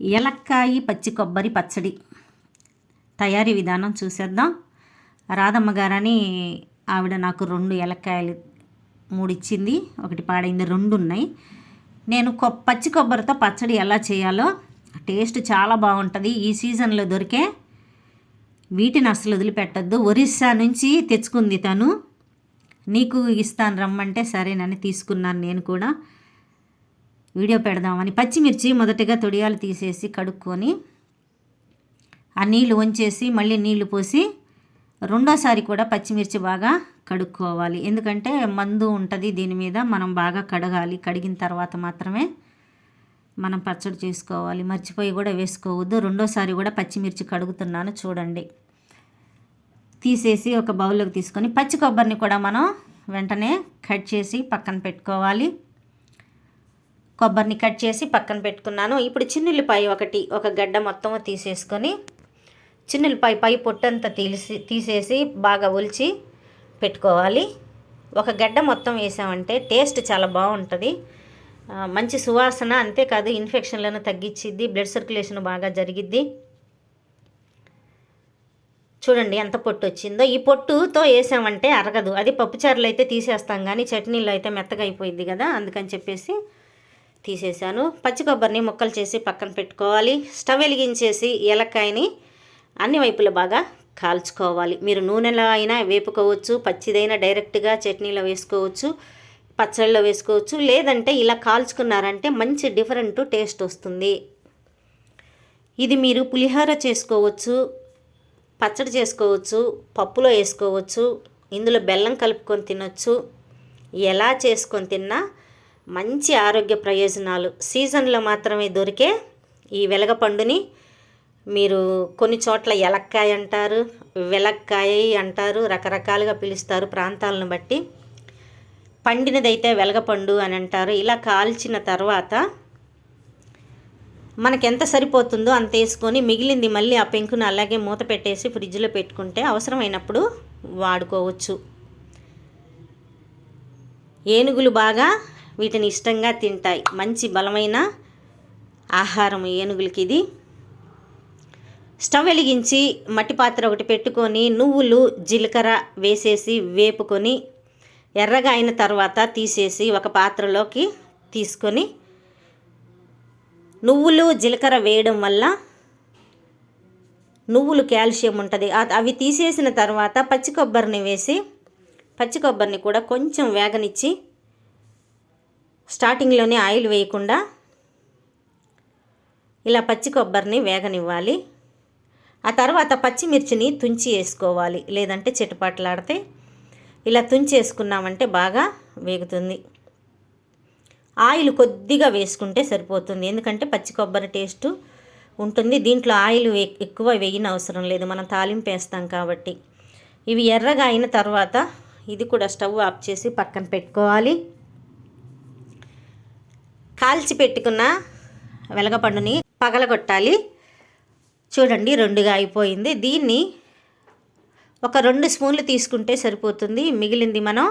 ఎలక్కాయి పచ్చి కొబ్బరి పచ్చడి. తయారీ విధానం చూసేద్దాం. రాధమ్మ గారని ఆవిడ నాకు రెండు ఎలక్కాయలు మూడు ఇచ్చింది ఒకటి పాడైంది రెండు ఉన్నాయి. నేను కొ పచ్చి కొబ్బరితో పచ్చడి ఎలా చేయాలో టేస్ట్ చాలా బాగుంటుంది. ఈ సీజన్లో దొరికే వీటిని అసలు వదిలిపెట్టద్దు. ఒరిస్సా నుంచి తెచ్చుకుంది తను. నీకు ఇస్తాను రమ్మంటే సరేనని తీసుకున్నాను నేను కూడా. వీడియో పెడదామని పచ్చిమిర్చి మొదటగా తొడియాలు తీసేసి కడుక్కొని ఆ నీళ్ళు వంచేసి మళ్ళీ నీళ్ళు పోసి రెండోసారి కూడా పచ్చిమిర్చి బాగా కడుక్కోవాలి. ఎందుకంటే మందు ఉంటుంది దీని మీద మనం బాగా కడగాలి. కడిగిన తర్వాత మాత్రమే మనం పచ్చడి చేసుకోవాలి. మర్చిపోయి కూడా వేసుకోవద్దు. రెండోసారి కూడా పచ్చిమిర్చి కడుగుతున్నాను చూడండి. తీసేసి ఒక బౌల్లోకి తీసుకొని పచ్చి కొబ్బరిని కూడా మనం వెంటనే కట్ చేసి పక్కన పెట్టుకోవాలి. కొబ్బరిని కట్ చేసి పక్కన పెట్టుకున్నాను. ఇప్పుడు చిన్నుల్లిపాయ ఒకటి ఒక గడ్డ మొత్తం తీసేసుకొని చిన్నుల్లిపాయ పై పొట్టంతా తీసి తీసేసి బాగా ఒలిచి పెట్టుకోవాలి. ఒక గడ్డ మొత్తం వేసామంటే టేస్ట్ చాలా బాగుంటుంది. మంచి సువాసన అంతేకాదు ఇన్ఫెక్షన్లను తగ్గించిద్ది బ్లడ్ సర్క్యులేషన్ బాగా జరిగిద్ది. చూడండి ఎంత పొట్టు వచ్చిందో. ఈ పొట్టుతో వేసామంటే అరగదు. అది పప్పుచారులు అయితే తీసేస్తాం కానీ చట్నీలో అయితే మెత్తగా అయిపోయింది కదా అందుకని చెప్పేసి తీసేసాను పచ్చి కొబ్బరిని ముక్కలు చేసి పక్కన పెట్టుకోవాలి. స్టవ్ వెలిగించేసి ఏలక్కాయని అన్ని వైపులు బాగా కాల్చుకోవాలి. మీరు నూనెలో అయినా వేపుకోవచ్చు పచ్చిదైనా డైరెక్ట్గా చట్నీలో వేసుకోవచ్చు పచ్చళ్ళలో వేసుకోవచ్చు. లేదంటే ఇలా కాల్చుకున్నారంటే మంచి డిఫరెంట్ టేస్ట్ వస్తుంది. ఇది మీరు పులిహోర చేసుకోవచ్చు పచ్చడి చేసుకోవచ్చు పప్పులో వేసుకోవచ్చు ఇందులో బెల్లం కలుపుకొని తినొచ్చు. ఎలా చేసుకొని తిన్నా మంచి ఆరోగ్య ప్రయోజనాలు. సీజన్లో మాత్రమే దొరికే ఈ వెలగపండుని మీరు కొన్ని చోట్ల ఎలక్కాయ అంటారు వెలక్కాయ అంటారు రకరకాలుగా పిలుస్తారు ప్రాంతాలను బట్టి. పండినదైతే వెలగపండు అని అంటారు. ఇలా కాల్చిన తర్వాత మనకి ఎంత సరిపోతుందో అంత వేసుకొని మిగిలింది మళ్ళీ ఆ పెంకును అలాగే మూత పెట్టేసి ఫ్రిడ్జ్లో పెట్టుకుంటే అవసరమైనప్పుడు వాడుకోవచ్చు. ఏనుగులు బాగా వీటిని ఇష్టంగా తింటాయి. మంచి బలమైన ఆహారం ఏనుగులకి ఇది స్టవ్ వెలిగించి మట్టి పాత్ర ఒకటి పెట్టుకొని నువ్వులు జీలకర్ర వేసేసి వేపుకొని ఎర్రగా అయిన తర్వాత తీసేసి ఒక పాత్రలోకి తీసుకొని నువ్వులు జీలకర్ర వేయడం వల్ల నువ్వులు కాల్షియం ఉంటుంది. అవి తీసేసిన తర్వాత పచ్చి కొబ్బరిని వేసి పచ్చి కొబ్బరిని కూడా కొంచెం వేగనిచ్చి స్టార్టింగ్లోనే ఆయిల్ వేయకుండా ఇలా పచ్చి కొబ్బరిని వేగనివ్వాలి. ఆ తర్వాత పచ్చిమిర్చిని తుంచి వేసుకోవాలి. లేదంటే చిటపట్లాడితే ఇలా తుంచి వేసుకున్నామంటే బాగా వేగుతుంది. ఆయిల్ కొద్దిగా వేసుకుంటే సరిపోతుంది. ఎందుకంటే పచ్చి కొబ్బరి టేస్ట్ ఉంటుంది. దీంట్లో ఆయిల్ ఎక్కువ వేయని అవసరం లేదు. మనం తాలింపు వేస్తాం కాబట్టి. ఇవి ఎర్రగా అయిన తర్వాత ఇది కూడా స్టవ్ ఆఫ్ చేసి పక్కన పెట్టుకోవాలి. కాల్చి పెట్టుకున్న వెలగపండుని పగలగొట్టాలి. చూడండి రెండుగా అయిపోయింది. దీన్ని ఒక రెండు స్పూన్లు తీసుకుంటే సరిపోతుంది. మిగిలింది మనం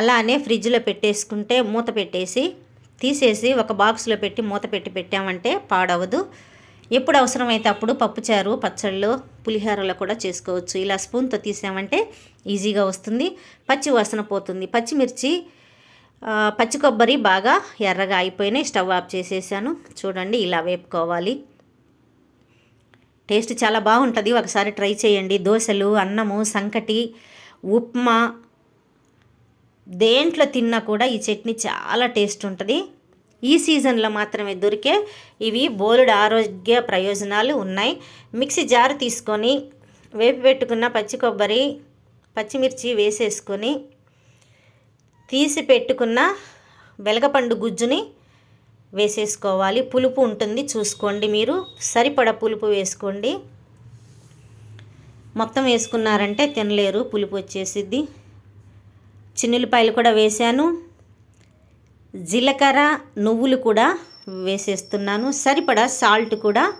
అలానే ఫ్రిడ్జ్లో పెట్టేసుకుంటే మూత పెట్టేసి తీసేసి ఒక బాక్స్లో పెట్టి మూత పెట్టి పెట్టామంటే పాడవదు. ఎప్పుడు అవసరమైతే అప్పుడు పప్పుచారు పచ్చళ్ళు పులిహోరలో కూడా చేసుకోవచ్చు. ఇలా స్పూన్తో తీసామంటే ఈజీగా వస్తుంది. పచ్చి వాసన పోతుంది. పచ్చిమిర్చి పచ్చి కొబ్బరి బాగా ఎర్రగా అయిపోయినాయి. స్టవ్ ఆఫ్ చేసేసాను. చూడండి ఇలా వేపుకోవాలి. టేస్ట్ చాలా బాగుంటుంది. ఒకసారి ట్రై చేయండి. దోశలు అన్నము సంకటి ఉప్మా. దేంట్లో తిన్నా కూడా ఈ చట్నీ చాలా టేస్ట్ ఉంటుంది. ఈ సీజన్లో మాత్రమే దొరికే ఇవి బోలెడు ఆరోగ్య ప్రయోజనాలు ఉన్నాయి. మిక్సీ జారు తీసుకొని వేపి పెట్టుకున్న పచ్చి కొబ్బరి పచ్చిమిర్చి వేసేసుకొని తీసి పెట్టుకున్న వెలగపండు గుజ్జుని వేసేసుకోవాలి. పులుపు ఉంటుంది చూసుకోండి మీరు. సరిపడ పులుపు వేసుకోండి. మొత్తం వేసుకున్నారంటే తినలేరు పులుపు వచ్చేసిద్ది. చిన్నులపాయలు కూడా వేశాను. జీలకర్ర నువ్వులు కూడా వేసేస్తున్నాను. సరిపడా సాల్ట్ కూడా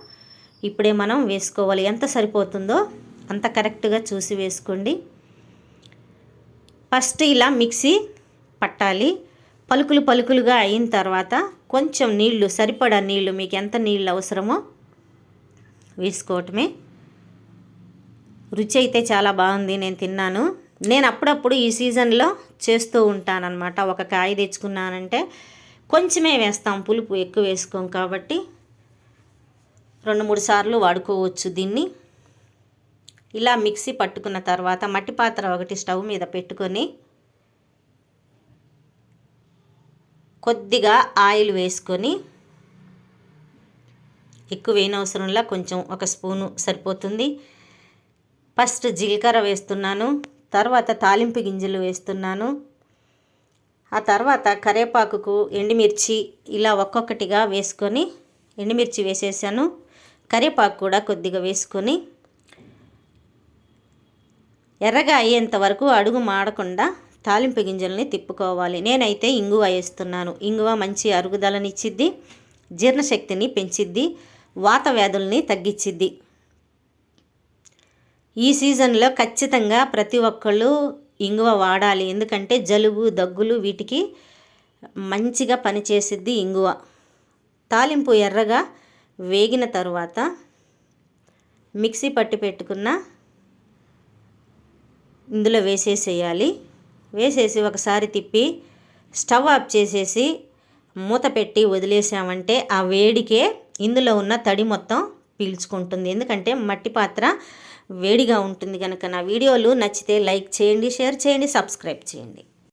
ఇప్పుడే మనం వేసుకోవాలి. ఎంత సరిపోతుందో అంత కరెక్ట్గా చూసి వేసుకోండి. ఫస్ట్ ఇలా మిక్సీ పట్టాలి. పలుకులు పలుకులుగా అయిన తర్వాత కొంచెం నీళ్ళు సరిపడా నీళ్ళు మీకు ఎంత నీళ్ళు అవసరమో వేసుకోవటమే. రుచి అయితే చాలా బాగుంది నేను తిన్నాను. నేను అప్పుడప్పుడు ఈ సీజన్లో చేస్తూ ఉంటానన్నమాట. ఒక కాయ తెచ్చుకున్నానంటే కొంచెమే వేస్తాం పులుపు ఎక్కువ వేసుకోం కాబట్టి రెండు మూడు సార్లు వాడుకోవచ్చు దీన్ని. ఇలా మిక్సీ పట్టుకున్న తర్వాత మట్టి పాత్ర ఒకటి స్టవ్ మీద పెట్టుకొని కొద్దిగా ఆయిల్ వేసుకొని ఎక్కువ వేయనవసరంలా కొంచెం ఒక స్పూను సరిపోతుంది. ఫస్ట్ జీలకర్ర వేస్తున్నాను తర్వాత తాలింపు గింజలు వేస్తున్నాను. ఆ తర్వాత కరేపాకుకు ఎండుమిర్చి ఇలా ఒక్కొక్కటిగా వేసుకొని ఎండుమిర్చి వేసేసాను. కరేపాకు కూడా కొద్దిగా వేసుకొని ఎర్రగా అయ్యేంత వరకు అడుగు మాడకుండా తాలింపు గింజల్ని తిప్పుకోవాలి. నేనైతే ఇంగువ వేస్తున్నాను. ఇంగువ మంచి అరుగుదలనిచ్చిద్ది జీర్ణశక్తిని పెంచిద్ది వాత వ్యాధుల్ని తగ్గించిద్ది ఈ సీజన్లో ఖచ్చితంగా ప్రతి ఒక్కళ్ళు ఇంగువ వాడాలి. ఎందుకంటే జలుబు దగ్గులు వీటికి మంచిగా పనిచేసిద్ది ఇంగువ. తాలింపు ఎర్రగా వేగిన తరువాత మిక్సీ పట్టి పెట్టుకున్న ఇందులో వేసేసేయాలి. వేసేసి ఒకసారి తిప్పి స్టవ్ ఆఫ్ చేసేసి మూత పెట్టి వదిలేసామంటే ఆ వేడికే ఇందులో ఉన్న తడి మొత్తం పీల్చుకుంటుంది. ఎందుకంటే మట్టి పాత్ర వేడిగా ఉంటుంది కనుక నా వీడియోలు నచ్చితే లైక్ చేయండి షేర్ చేయండి సబ్స్క్రైబ్ చేయండి.